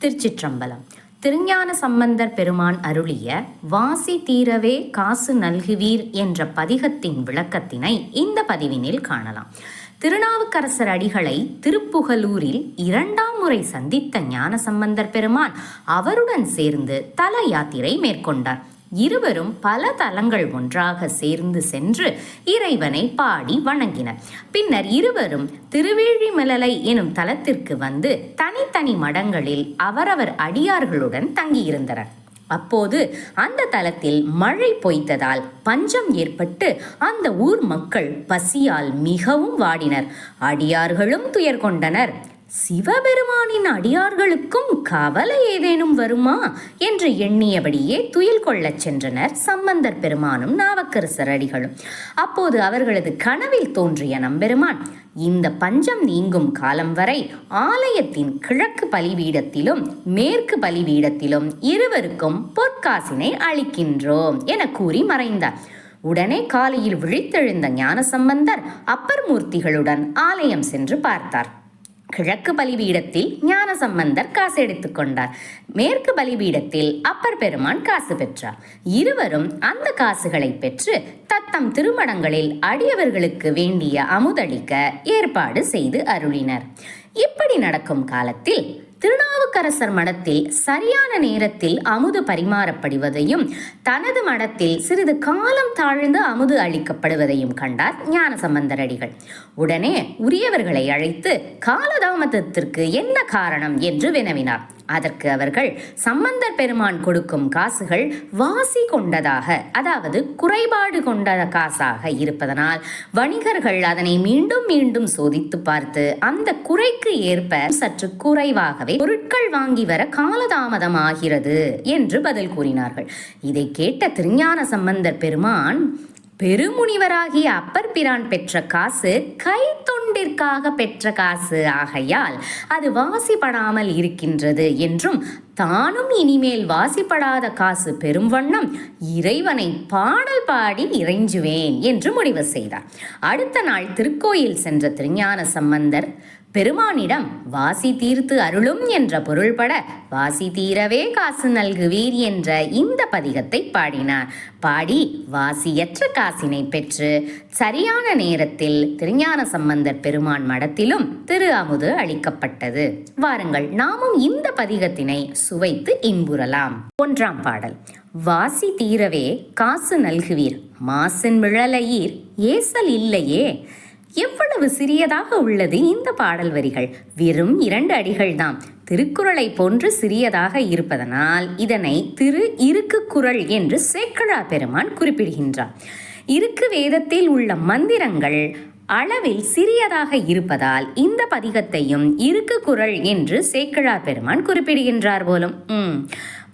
திருச்சிற்றம்பலம். திருஞான சம்பந்தர் பெருமான் அருளிய வாசி தீரவே காசு நல்குவீர் என்ற பதிகத்தின் விளக்கத்தினை இந்த பதிவினில் காணலாம். திருநாவுக்கரசர் அடிகளை திருப்புகலூரில் இரண்டாம் முறை சந்தித்த ஞானசம்பந்தர் பெருமான் அவருடன் சேர்ந்து தல யாத்திரை மேற்கொண்டார். இருவரும் பல தலங்கள் ஒன்றாக சேர்ந்து சென்று இறைவனை பாடி வணங்கினர். பின்னர் இருவரும் திருவேழிமலலை எனும் தலத்திற்கு வந்து தனித்தனி மடங்களில் அவரவர் அடியார்களுடன் தங்கியிருந்தனர். அப்போது அந்த தலத்தில் மழை பொய்த்ததால் பஞ்சம் ஏற்பட்டு அந்த ஊர் மக்கள் பசியால் மிகவும் வாடினர். அடியார்களும் துயர் கொண்டனர். சிவபெருமானின் அடியார்களுக்கும் கவலை ஏதேனும் வருமா? என்று எண்ணியபடியே துயில் கொள்ளச் சென்றனர் சம்பந்தர் பெருமானும் நாவக்கரசர் அடிகளும். அப்போது அவர்களது கனவில் தோன்றிய நம்பெருமான் இந்த பஞ்சம் நீங்கும் காலம் வரை ஆலயத்தின் கிழக்கு பலிபீடத்திலும் மேற்கு பலிபீடத்திலும் இருவருக்கும் பொற்காசினை அளிக்கின்றோம் என கூறி மறைந்தார். உடனே காலையில் விழித்தெழுந்த ஞானசம்பந்தர் அப்பர் மூர்த்திகளுடன் ஆலயம் சென்று பார்த்தார். கிழக்கு பலிபீடத்தில் ஞான சம்பந்தர் காசு எடுத்துக்கொண்டார் மேற்கு பலிபீடத்தில் அப்பர் பெருமான் காசு பெற்றார். இருவரும் அந்த காசுகளை பெற்று தத்தம் திருமணங்களில் அடியவர்களுக்கு வேண்டிய அமுதளிக்க ஏற்பாடு செய்து அருளினர். இப்படி நடக்கும் காலத்தில் திருநாவுக்கரசர் மடத்தில் சரியான நேரத்தில் அமுது பரிமாறப்படுவதையும் தனது மடத்தில் சிறிது காலம் தாழ்ந்து அமுது அளிக்கப்படுவதையும் கண்டார் ஞானசம்பந்தர் அடிகள் உடனே உரியவர்களை அழைத்து காலதாமதத்திற்கு என்ன காரணம்? என்று வினவினார். அதற்கு அவர்கள் சம்பந்தர் பெருமான் கொடுக்கும் காசுகள் வாசி கொண்டதாக அதாவது குறைபாடு கொண்ட காசாக இருப்பதனால் வணிகர்கள் அதனை மீண்டும் மீண்டும் சோதித்து பார்த்து அந்த குறைக்கு ஏற்ப சற்று குறைவாகவே பொருட்கள் வாங்கி வர காலதாமதம் ஆகிறது என்று பதில் கூறினார்கள். இதை கேட்ட திருஞான சம்பந்தர் பெருமான் பெருமுனிவராகிய அப்பர் பிரான் பெற்ற காசு கை தொண்டிற்காக பெற்ற காசு ஆகையால் அது வாசிப்படாமல் இருக்கின்றது என்றும் தானும் இனிமேல் வாசிப்படாத காசு பெரும் வண்ணம் இறைவனை பாடல் பாடி இறைஞ்சுவேன் என்று முடிவு செய்தார். அடுத்த நாள் திருக்கோயில் சென்ற திருஞான சம்பந்தர் பெருமானிடம் வாசி தீர்த்து அருளும் என்ற பொருள்பட வாசி தீரவே காசு நல்குவீர் என்ற இந்த பதிகத்தை பாடினார். பாடி வாசியற்ற காசினை பெற்று சரியான நேரத்தில் திருஞான சம்பந்தர் பெருமான் மடத்திலும் திரு அமுது அளிக்கப்பட்டது. வாருங்கள் நாமும் இந்த பதிகத்தினை சுவைத்து இன்புறலாம். ஒன்றாம் பாடல். வாசி தீரவே காசு நல்குவீர். மாசின் விழலையீர். ஏசல் இல்லையே. எவ்வளவு சிறியதாக உள்ளது இந்த பாடல் வரிகள்? வெறும் இரண்டு அடிகள்தான் திருக்குறளை போன்று சிறியதாக இருப்பதனால் இதனை திரு இருக்கு குறள் என்று சேக்கழா பெருமான் குறிப்பிடுகின்றார். இருக்கு வேதத்தில் உள்ள மந்திரங்கள் அளவில் சிறியதாக இருப்பதால் இந்த பதிகத்தையும் இருக்கு குறள் என்று சேக்கழா பெருமான் குறிப்பிடுகின்றார் போலும். உம்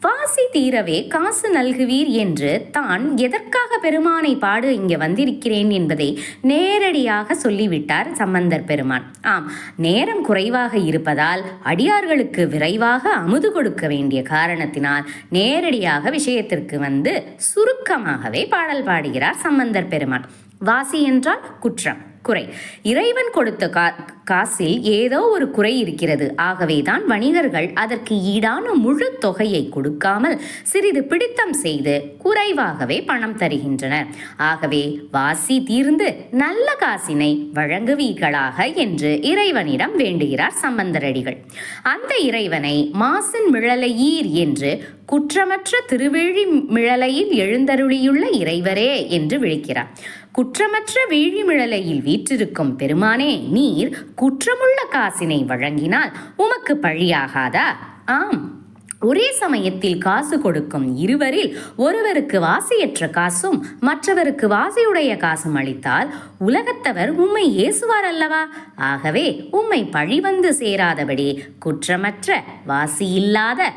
வாசி தீரவே காசு நல்குவீர் என்று தான் எதற்காக பெருமானை பாடு இங்கே வந்திருக்கிறேன் என்பதை நேரடியாக சொல்லிவிட்டார் சம்பந்தர் பெருமான். ஆம் நேரம் குறைவாக இருப்பதால் அடியார்களுக்கு விரைவாக அமுது கொடுக்க வேண்டிய காரணத்தினால் நேரடியாக விஷயத்திற்கு வந்து சுருக்கமாகவே பாடல் பாடுகிறார் சம்பந்தர் பெருமான். வாசி என்றால் குற்றம். குறை. இறைவன் கொடுத்த கா காசில் ஏதோ ஒரு குறை இருக்கிறது. ஆகவேதான் வணிகர்கள் அதற்கு ஈடான முழு தொகையை கொடுக்காமல் சிறிது பிடித்தம் செய்து குறைவாகவே பணம் தருகின்றனர். ஆகவே வாசி தீர்ந்து நல்ல காசினை வழங்குவீர்களாக என்று இறைவனிடம் வேண்டுகிறார் சம்பந்தரடிகள். அந்த இறைவனை மாசின் மிழலையீர் என்று குற்றமற்ற திருவேழி மிழலையில் எழுந்தருளியுள்ள இறைவரே என்று விழிக்கிறார். குற்றமற்ற வீழிமிழலையில் வீற்றிருக்கும் பெருமானே நீர் குற்றமுள்ள காசினை வழங்கினால் உமக்கு பழியாகாதா? ஆம். ஒரே சமயத்தில் காசு கொடுக்கும் இருவரில் ஒருவருக்கு வாசியற்ற காசும் மற்றவருக்கு வாசியுடைய காசும் அளித்தால் உலகத்தவர் உம்மை ஏசுவார் அல்லவா? ஆகவே உம்மை பழி வந்து சேராதபடி குற்றமற்ற வாசி இல்லாத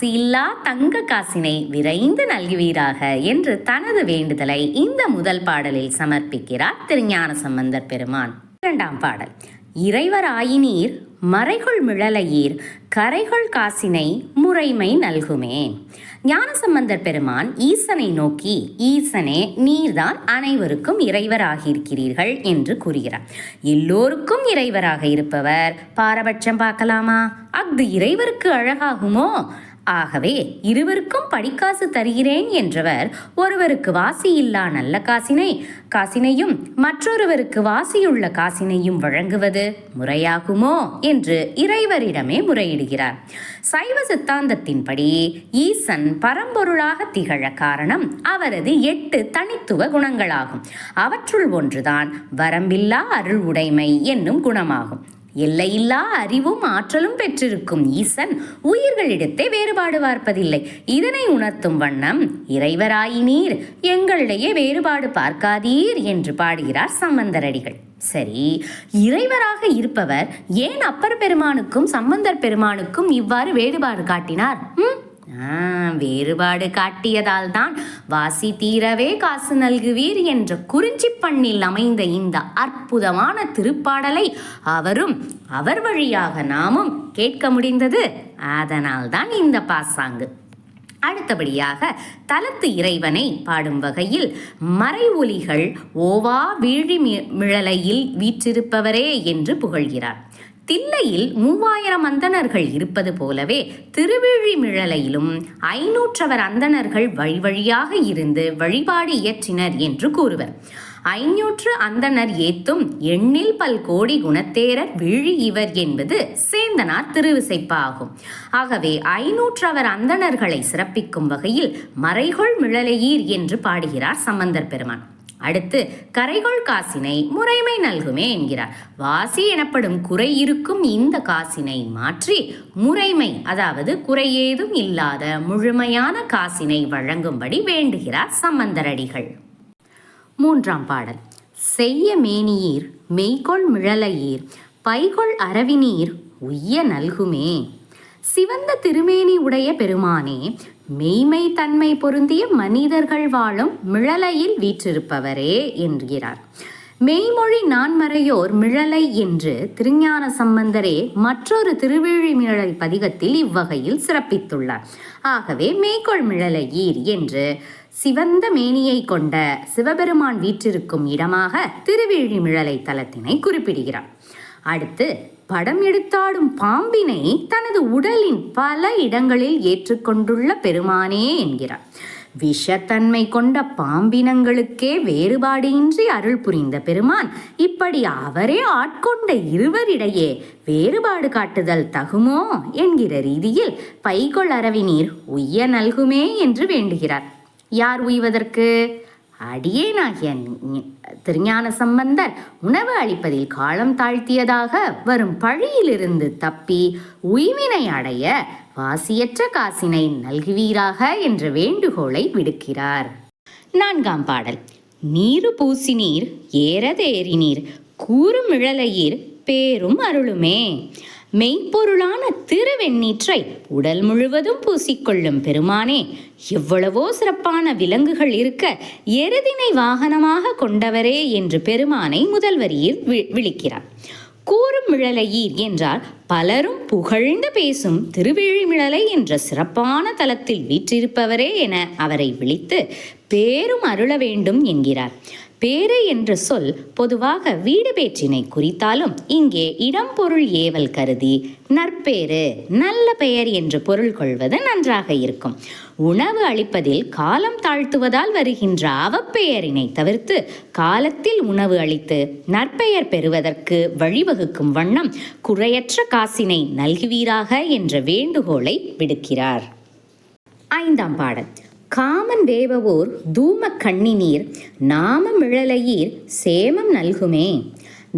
இல்லா தங்க காசினை விரைந்து நல்குவீராக என்று தனது வேண்டுதலை இந்த முதல் பாடலில் சமர்ப்பிக்கிறார் திருஞான சம்பந்தர் பெருமான். இரண்டாம் பாடல். இறைவராயினீர் மறைகுள் மிழலையீர் கரைகள் காசினை முறைமை நல்குமே. ஞானசம்பந்தர் பெருமான் ஈசனை நோக்கி ஈசனே நீர்தான் அனைவருக்கும் இறைவராகியிருக்கிறீர்கள் என்று கூறுகிறார். எல்லோருக்கும் இறைவராக இருப்பவர் பாரபட்சம் பார்க்கலாமா? அஃது இறைவருக்கு அழகாகுமோ? ஆகவே இருவருக்கும் படிக்காசு தருகிறேன் என்றவர் ஒருவருக்கு வாசி இல்லா நல்ல காசினை காசினையும் மற்றொருவருக்கு வாசியுள்ள காசினையும் வழங்குவது முறையாகுமோ என்று இறைவரிடமே முறையிடுகிறார். சைவ சித்தாந்தத்தின்படி ஈசன் பரம்பொருளாக திகழ காரணம் அவரது எட்டு தனித்துவ குணங்களாகும். அவற்றுள் ஒன்றுதான் வரம்பில்லா அருள் உடைமை என்னும் குணமாகும். எல்லையில்லா அறிவும் ஆற்றலும் பெற்றிருக்கும் ஈசன் உயிர்களிடத்தே வேறுபாடு பார்ப்பதில்லை. இதனை உணர்த்தும் வண்ணம் இறைவராயினீர் எங்களிடையே வேறுபாடு பார்க்காதீர் என்று பாடுகிறார் சம்பந்தரடிகள். சரி இறைவராக இருப்பவர் ஏன் அப்பர் பெருமானுக்கும் சம்பந்தர் பெருமானுக்கும் இவ்வாறு வேறுபாடு காட்டினார்? ம்? ஆ, வேறுபாடு காட்டியதால் தான் வாசி தீரவே காசு நல்குவீர் என்ற குறிஞ்சி பண்ணில் அமைந்த இந்த அற்புதமான திருப்பாடலை அவரும் அவர் வழியாக நாமும் கேட்க முடிந்தது. அதனால் தான் இந்த பாசாங்கு. அடுத்தபடியாக தலத்து இறைவனை பாடும் வகையில் மறை ஒலிகள் ஓவா வீழி மிழலையில் வீற்றிருப்பவரே என்று புகழ்கிறார். தில்லையில் மூவாயிரம் அந்தணர்கள் இருப்பது போலவே திருவிழிமிழலையிலும் ஐநூற்றவர் அந்தணர்கள் வழி வழியாக இருந்து வழிபாடு இயற்றினர் என்று கூறுவர். ஐநூற்று அந்தணர் ஏத்தும் எண்ணில் பல் கோடி குணத்தேரர் விழி இவர் என்பது சேந்தனார் திருவிசைப்பா ஆகும் ஆகவே ஐநூற்றவர் அந்தணர்களை சிறப்பிக்கும் வகையில் மறைகொள் மிழலையீர் என்று பாடுகிறார் சம்பந்தர் பெருமான். அடுத்து கரைகோள் காசினை முறைமை நல்குமே என்கிறார். வாசி எனப்படும் குறை இருக்கும் இந்த காசினை மாற்றி முறைமை அதாவது குறையேதும் இல்லாத முழுமையான காசினை வழங்கும்படி வேண்டுகிறார் சம்பந்தரடிகள். மூன்றாம் பாடல். செய்ய மேனியீர் மெய்கொள் மிழலையீர் பைகொள் அரவினீர் உய்ய நல்குமே. சிவந்த திருமேனி உடைய பெருமானே மெய்மை தன்மை பொருந்திய மனிதர்கள் வாழும் மிழலையில் வீற்றிருப்பவரே என்கிறார். மெய்மொழி நான்மறையோர் மிழலை என்று திருஞான சம்பந்தரே மற்றொரு திருவிழிமிழலை பதிகத்தில் இவ்வகையில் சிறப்பித்துள்ளார். ஆகவே மெய்கொள் ஈர் என்று சிவந்த மேனியை கொண்ட சிவபெருமான் வீற்றிருக்கும் இடமாக திருவிழிமிழலை தலத்தினை குறிப்பிடுகிறார். அடுத்து படம் எடுத்தாடும் பாம்பினை தனது உடலின் பல இடங்களில் ஏற்றுக்கொண்டுள்ள பெருமானே என்கிறார். விஷத்தன்மை கொண்ட பாம்பினங்களுக்கே வேறுபாடின்றி அருள் புரிந்த பெருமான் இப்படி அவரே ஆட்கொண்ட இருவரிடையே வேறுபாடு காட்டுதல் தகுமோ என்கிற ரீதியில் பைகொள் அரவினீர் உய்ய நல்குமே என்று வேண்டுகிறார். யார் உய்வதற்கு? அடியேனாகிய திருஞான சம்பந்தர் உணவு அளிப்பதில் காலம் தாழ்த்தியதாக வரும் பழியிலிருந்து தப்பி உய்வினை அடைய வாசியற்ற காசினை நல்குவீராக என்ற வேண்டுகோளை விடுக்கிறார். நான்காம் பாடல். நீரு பூசினீர் ஏறதேறினீர் கூறுமிழலையீர் பேரும் அருளுமே. மெய்ப்பொருளான திருவெண்ணீற்றை உடல் முழுவதும் பூசிக்கொள்ளும் பெருமானே எவ்வளவோ சிறப்பான விலங்குகள் இருக்க எருதினை வாகனமாக கொண்டவரே என்று பெருமானை முதல் வரியில் வி- விழிக்கிறார். கூறும் மிழலையீர் என்றால் பலரும் புகழ்ந்து பேசும் திருவிழிமிழலை என்ற சிறப்பான தலத்தில் வீற்றிருப்பவரே என அவரை விழித்து பேரும் அருள வேண்டும் என்கிறார். பேறு என்ற சொல் பொதுவாக வீடு பேற்றினை குறித்தாலும் இங்கே இடம் பொருள் ஏவல் கருதி நற்பேறு நல்ல பெயர் என்று பொருள் கொள்வது நன்றாக இருக்கும். உணவு அளிப்பதில் காலம் தாழ்த்துவதால் வருகின்ற அவப்பெயரினை தவிர்த்து காலத்தில் உணவு அளித்து நற்பெயர் பெறுவதற்கு வழிவகுக்கும் வண்ணம் குறையற்ற காசினை நல்குவீராக என்ற வேண்டுகோளை விடுக்கிறார். ஐந்தாம் பாடல். காமன் வேவவோர் தூம கண்ணினீர் நாம மிழலையீர் சேமம் நல்குமே.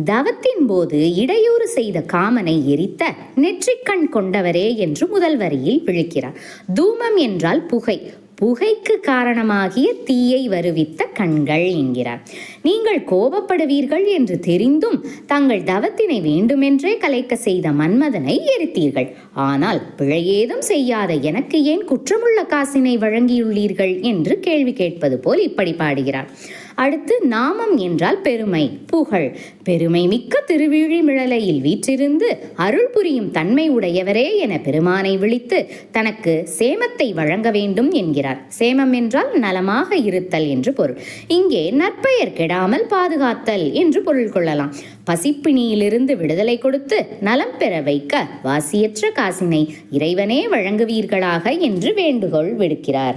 தவத்தின் போது இடையூறு செய்த காமனை எரித்த நெற்றிக்கண் கொண்டவரே என்று முதல் வரியில் விழிக்கிறார். தூமம் என்றால் புகை புகைக்கு காரணமாகிய தீயை வருவித்த கண்கள் என்கிறார். நீங்கள் கோபப்படுவீர்கள் என்று தெரிந்தும் தங்கள் தவத்தினை வேண்டுமென்றே கலைக்க செய்த மன்மதனை எரித்தீர்கள். ஆனால் பிழையேதும் செய்யாத எனக்கு ஏன் குற்றமுள்ள காசினை வழங்கியுள்ளீர்கள் என்று கேள்வி கேட்பது போல் இப்படி பாடுகிறார். அடுத்து நாமம் என்றால் பெருமை. புகழ். பெருமை மிக்க திருவிழிமிழலையில் வீற்றிருந்து அருள் புரியும் தன்மை உடையவரே என பெருமானை விழித்து தனக்கு சேமத்தை வழங்க வேண்டும் என்கிறார். சேமம் என்றால் நலமாக இருத்தல் என்று பொருள். இங்கே நற்பெயர் கெடாமல் பாதுகாத்தல் என்று பொருள் கொள்ளலாம். பசிப்பிணியிலிருந்து விடுதலை கொடுத்து நலம் பெற வைக்க வாசியற்ற காசினை இறைவனே வழங்குவீர்களாக என்று வேண்டுகோள் விடுக்கிறார்.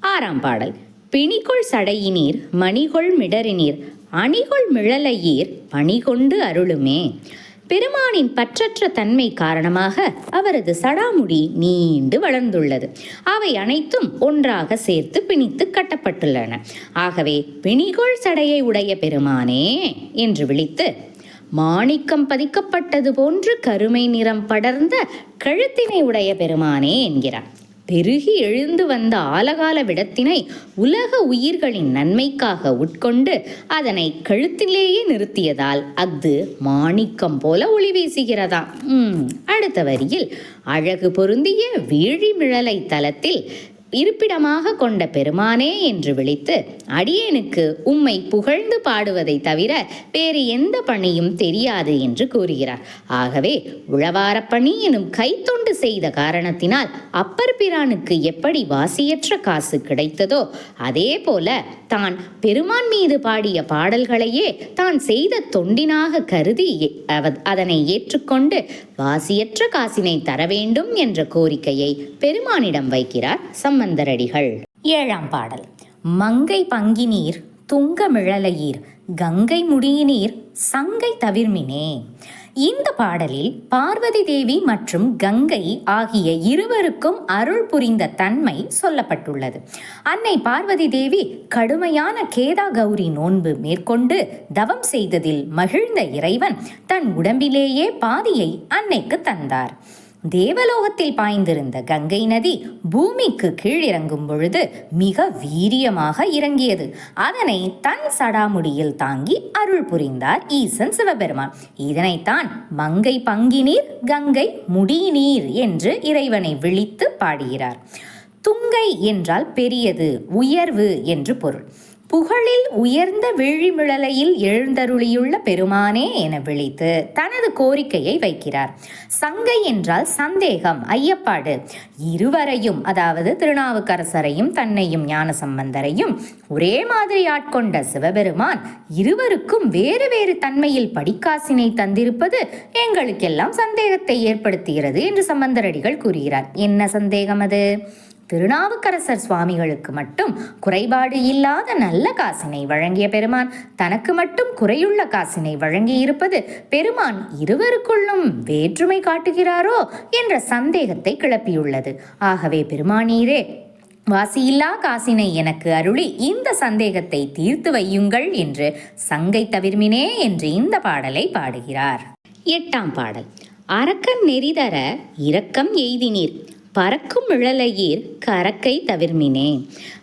ஆறாம் பாடல். பிணிகொள் சடையினீர் மணிகொள் மிடறினீர் அணிகொள் மிழலையீர் பணிகொண்டு அருளுமே. பெருமானின் பற்றற்ற தன்மை காரணமாக அவரது சடாமுடி நீண்டு வளர்ந்துள்ளது. அவை அனைத்தும் ஒன்றாக சேர்த்து பிணித்து கட்டப்பட்டுள்ளன. ஆகவே பிணிகொள் சடையை உடைய பெருமானே என்று விழித்து மாணிக்கம் பதிக்கப்பட்டது போன்று கருமை நிறம் படர்ந்த கழுத்தினை உடைய பெருமானே என்கிறார். பெருகி எழுந்து வந்த ஆலகால விடத்தினை உலக உயிர்களின் நன்மைக்காக உட்கொண்டு அதனை கழுத்திலேயே நிறுத்தியதால் அஃது மாணிக்கம் போல ஒளி வீசுகிறதாம். அடுத்த வரியில் அழகு பொருந்திய வீழிமிழலை தலத்தில் இருப்பிடமாக கொண்ட பெருமானே என்று விழித்து அடியேனுக்கு உம்மை புகழ்ந்து பாடுவதை தவிர வேறு எந்த பணியும் தெரியாது என்று கூறுகிறார். ஆகவே உழவாரப் பணி எனும் கைத்தொண்டு செய்த காரணத்தினால் அப்பர் பிரானுக்கு எப்படி வாசியற்ற காசு கிடைத்ததோ அதே போல தான் பெருமான் மீது பாடிய பாடல்களையே தான் செய்த தொண்டினாக கருதி அதனை ஏற்றுக்கொண்டு வாசியற்ற காசினை தர வேண்டும் என்ற கோரிக்கையை பெருமானிடம் வைக்கிறார் சம்பந்தரடிகள் ஏழாம் பாடல். மங்கை பங்கினீர் துங்க மிழலையீர் கங்கை முடியினீர் சங்கை தவிர்மினே. இந்த பாடலில் பார்வதி தேவி மற்றும் கங்கை ஆகிய இருவருக்கும் அருள் புரிந்த தன்மை சொல்லப்பட்டுள்ளது. அன்னை பார்வதி தேவி கடுமையான கேதா கௌரி நோன்பு மேற்கொண்டு தவம் செய்ததில் மகிழ்ந்த இறைவன் தன் உடம்பிலேயே பாதியை அன்னைக்கு தந்தார். தேவலோகத்தில் பாய்ந்திருந்த கங்கை நதி பூமிக்கு கீழிறங்கும் பொழுது மிக வீரியமாக இறங்கியது. அதனை தன் சடாமுடியில் தாங்கி அருள் புரிந்தார் ஈசன் சிவபெருமான். இதனைத்தான் மங்கை பங்கினீர் கங்கை முடிநீர் என்று இறைவனை விழித்து பாடுகிறார். துங்கை என்றால் பெரியது உயர்வு என்று பொருள். புகழில் உயர்ந்த விழிமிழலையில் எழுந்தருளியுள்ள பெருமானே என விழித்து தனது கோரிக்கையை வைக்கிறார். சங்கை என்றால் சந்தேகம் ஐயப்பாடு. இருவரையும் அதாவது திருநாவுக்கரசரையும் தன்னையும் ஞானசம்பந்தரையும் ஒரே மாதிரி ஆட்கொண்ட சிவபெருமான் இருவருக்கும் வேறு வேறு தன்மையில் படிக்காசினை தந்திருப்பது எங்களுக்கெல்லாம் சந்தேகத்தை ஏற்படுத்துகிறது என்று சம்பந்தரடிகள் கூறுகிறார். என்ன சந்தேகம் அது? திருநாவுக்கரசர் சுவாமிகளுக்கு மட்டும் குறைபாடு இல்லாத நல்ல காசினை வழங்கிய பெருமான். தனக்கு மட்டும் குறையுள்ள காசினை வழங்கியிருப்பது பெருமான் இருவருக்குள்ளும் வேற்றுமை காட்டுகிறாரோ என்ற சந்தேகத்தை கிளப்பியுள்ளது. ஆகவே பெருமானீரே வாசியில்லா காசினை எனக்கு அருளி இந்த சந்தேகத்தை தீர்த்து வையுங்கள் என்று சங்கை தவிர்மினே என்று இந்த பாடலை பாடுகிறார். எட்டாம் பாடல். அரக்கன் நெறிதர இரக்கம் எய்தினீர். பறக்கும் இழலையீர் கரக்கை தவிர்மினே.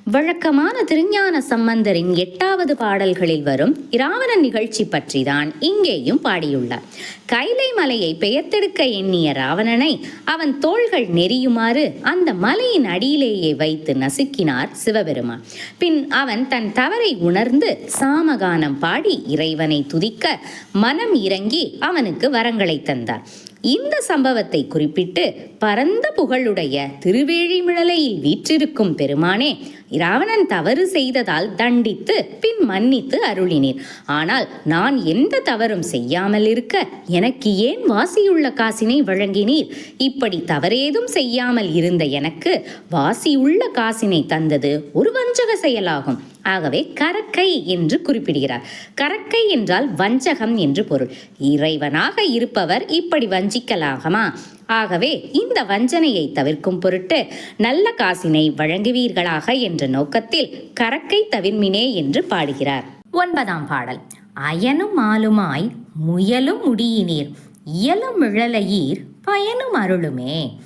வழக்கமான திருஞான சம்பந்தரின் எட்டாவது பாடல்களில் வரும் இராவணன் நிகழ்ச்சி பற்றிதான் இங்கேயும் பாடியுள்ளார். கைலை மலையை பெயர்த்தெடுக்க எண்ணிய ராவணனை அவன் தோள்கள் நெறியுமாறு அந்த மலையின் அடியிலேயே வைத்து நசுக்கினார் சிவபெருமான். பின் அவன் தன் தவறை உணர்ந்து சாமகானம் பாடி இறைவனை துதிக்க மனம் இறங்கி அவனுக்கு வரங்களை தந்தார். இந்த சம்பவத்தை குறிப்பிட்டு பரந்த புகழுடைய திருவேழிமிழலையில் வீற்றிருக்கும் பெருமானே இராவணன் தவறு செய்ததால் தண்டித்து பின் மன்னித்து அருளினீர். ஆனால் நான் எந்த தவறும் செய்யாமல் இருக்க எனக்கு ஏன் வாசியுள்ள காசினை வழங்கினீர்? இப்படி தவறேதும் செய்யாமல் இருந்த எனக்கு வாசியுள்ள காசினை தந்தது ஒரு வஞ்சக செயலாகும். ஆகவே கரக்கை என்று குறிப்பிடுகிறார். கரக்கை என்றால் வஞ்சகம் என்று பொருள். இறைவனாக இருப்பவர் இப்படி வஞ்சிக்கலாகுமா? ஆகவே இந்த வஞ்சனையை தவிர்க்கும் பொருட்டு நல்ல காசினை வழங்குவீர்களாக என்ற நோக்கத்தில் கரக்கை தவிர்மினே என்று பாடுகிறார். ஒன்பதாம் பாடல். அயனும் ஆளுமாய் முயலும் முடியினீர். இயலும் இழலையீர் பயனும் அருளுமே.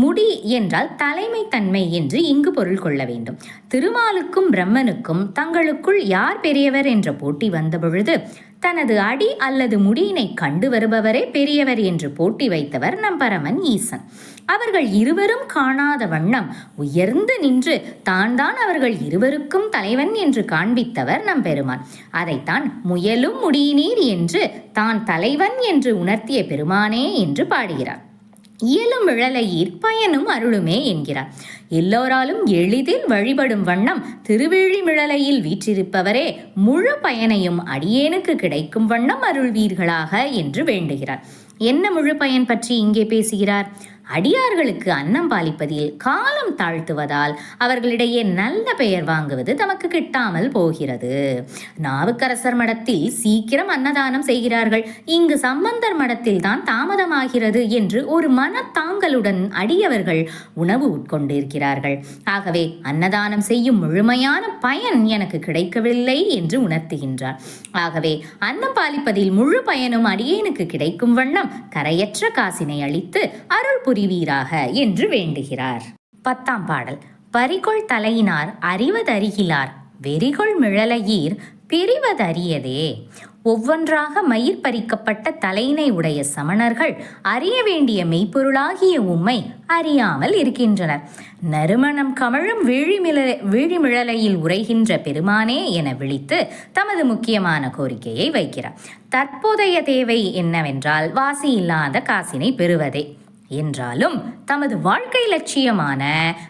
முடி என்றால் தலைமை தன்மை என்று இங்கு பொருள் கொள்ள வேண்டும். திருமாலுக்கும் பிரம்மனுக்கும் தங்களுக்குள் யார் பெரியவர் என்ற போட்டி வந்தபொழுது தனது அடி அல்லது முடியினை கண்டு வருபவரே பெரியவர் என்று போட்டி வைத்தவர் நம் பரமன் ஈசன். அவர்கள் இருவரும் காணாத வண்ணம் உயர்ந்து நின்று தான் தான் அவர்கள் இருவருக்கும் தலைவன் என்று காண்பித்தவர் நம் பெருமான். அதைத்தான் முயலும் முடியினீர் என்று தான் தலைவன் என்று உணர்த்திய பெருமானே என்று பாடுகிறார். இயலும் விழலையீர் பயனும் அருளுமே என்கிறார். எல்லோராலும் எளிதில் வழிபடும் வண்ணம் திருவிழிமிழலையில் வீற்றிருப்பவரே முழு பயனையும் அடியேனுக்கு கிடைக்கும் வண்ணம் அருள்வீர்களாக என்று வேண்டுகிறார். என்ன முழு பயன் பற்றி இங்கே பேசுகிறார்? அடியார்களுக்கு அன்னம் பாலிப்பதில் காலம் தாழ்த்துவதால் அவர்களிடையே நல்ல பெயர் வாங்குவது தமக்கு கிட்டாமல் போகிறது. நாவுக்கரசர் மடத்தில் சீக்கிரம் அன்னதானம் செய்கிறார்கள். இங்கு சம்பந்தர் மடத்தில் தான் தாமதமாகிறது என்று ஒரு மனத்தாங்கலுடன் அடியவர்கள் உணவு உட்கொண்டிருக்கிறார்கள். ஆகவே அன்னதானம் செய்யும் முழுமையான பயன் எனக்கு கிடைக்கவில்லை என்று உணர்த்துகின்றார். ஆகவே அன்னம் பாலிப்பதில் முழு பயனும் அடியேனுக்கு கிடைக்கும் வண்ணம் கரையற்ற காசினை அளித்து அருள் புரிவீராக என்று வேண்டுகிறார். பத்தாம் பாடல். பரிகொள் தலையினார் அறிவதறிகிலார் வெறிகொள் மிழலையீர் பிரிவதறியதே. ஒவ்வொன்றாக மயிர் பறிக்கப்பட்ட தலையினை உடைய சமணர்கள் அறிய வேண்டிய மெய்ப்பொருளாகிய உம்மை அறியாமல் இருக்கின்றனர். நறுமணம் கமழும் விழிமிழ விழிமிழலையில் உரைகின்ற பெருமானே என விழித்து தமது முக்கியமான கோரிக்கையை வைக்கிறார். தற்போதைய தேவை என்னவென்றால் வாசி இல்லாத காசினை பெறுவதே. என்றாலும் தமது வாழ்க்கை லட்சியமான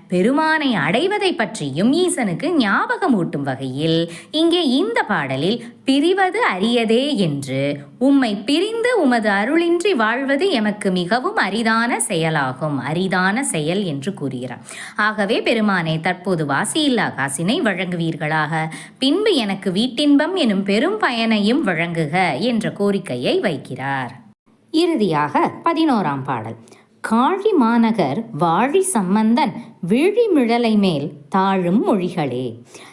பெருமானை அடைவதை பற்றியும் ஈசனுக்கு ஞாபகமூட்டும் வகையில் இங்கே இந்த பாடலில் பிரிவது அரியதே என்று உம்மை பிரிந்து உமது அருளின்றி வாழ்வது எமக்கு மிகவும் அரிதான செயலாகும் அரிதான செயல் என்று கூறுகிறார். ஆகவே பெருமானே தற்போது வாசியில்லா காசினை வழங்குவீர்களாக? பின்பு எனக்கு வீட்டின்பம் எனும் பெரும் பயனையும் வழங்குக என்ற கோரிக்கையை வைக்கிறார். இறுதியாக பதினோராம் பாடல். காழி மாநகர் வாழி சம்பந்தன் விழிமிழலை மேல் தாழும் மொழிகளே.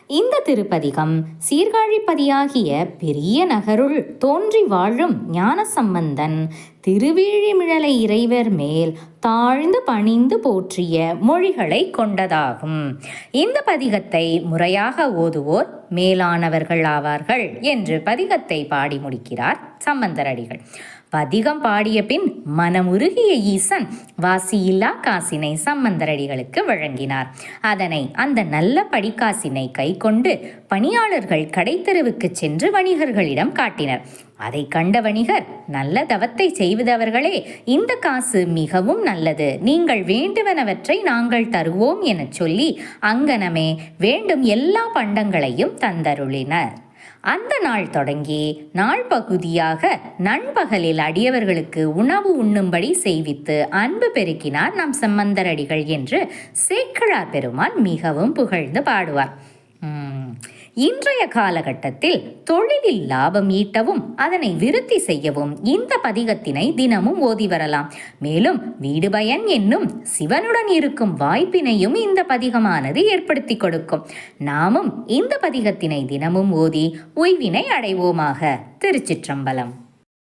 இந்த திருப்பதிகம் சீர்காழிப்பதியாகிய பெரிய நகருள் தோன்றி வாழும் ஞான சம்பந்தன் திருவிழிமிழலை இறைவர் மேல் தாழ்ந்து பணிந்து போற்றிய மொழிகளை கொண்டதாகும். இந்த பதிகத்தை முறையாக ஓதுவோர் மேலானவர்கள் ஆவார்கள் என்று பதிகத்தை பாடி முடிக்கிறார் சம்பந்தரடிகள். பதிகம் பாடிய பின் மனமுருகிய ஈசன் வாசியில்லா காசினை சம்பந்தரடிகளுக்கு வழங்கினார். அதனை அந்த நல்ல படிக்காசினை கை கொண்டு பணியாளர்கள் கடைத்தெருவுக்கு சென்று வணிகர்களிடம் காட்டினர். அதை கண்ட வணிகர் நல்ல தவத்தை செய்வதவர்களே இந்த காசு மிகவும் நல்லது. நீங்கள் வேண்டுவனவற்றை நாங்கள் தருவோம் எனச் சொல்லி அங்கனமே வேண்டும் எல்லா பண்டங்களையும் தந்தருளினர். அந்த நாள் தொடங்கி நாள் பகுதியாக நண்பகலில் அடியவர்களுக்கு உணவு உண்ணும்படி செய்வித்து அன்பு பெருக்கினார் நம் சம்பந்தரடிகள் என்று சேக்கழா பெருமான் மிகவும் புகழ்ந்து பாடுவார். உம், இன்றைய காலகட்டத்தில் தொழிலில் லாபம் ஈட்டவும் அதனை விருத்தி செய்யவும் இந்த பதிகத்தினை தினமும் ஓதி வரலாம். மேலும் வீடு பயன் என்னும் சிவனுடன் இருக்கும் வாய்ப்பினையும் இந்த பதிகமானது ஏற்படுத்தி கொடுக்கும். நாமும் இந்த பதிகத்தினை தினமும் ஓதி ஓய்வினை அடைவோமாக. திருச்சிற்றம்பலம்.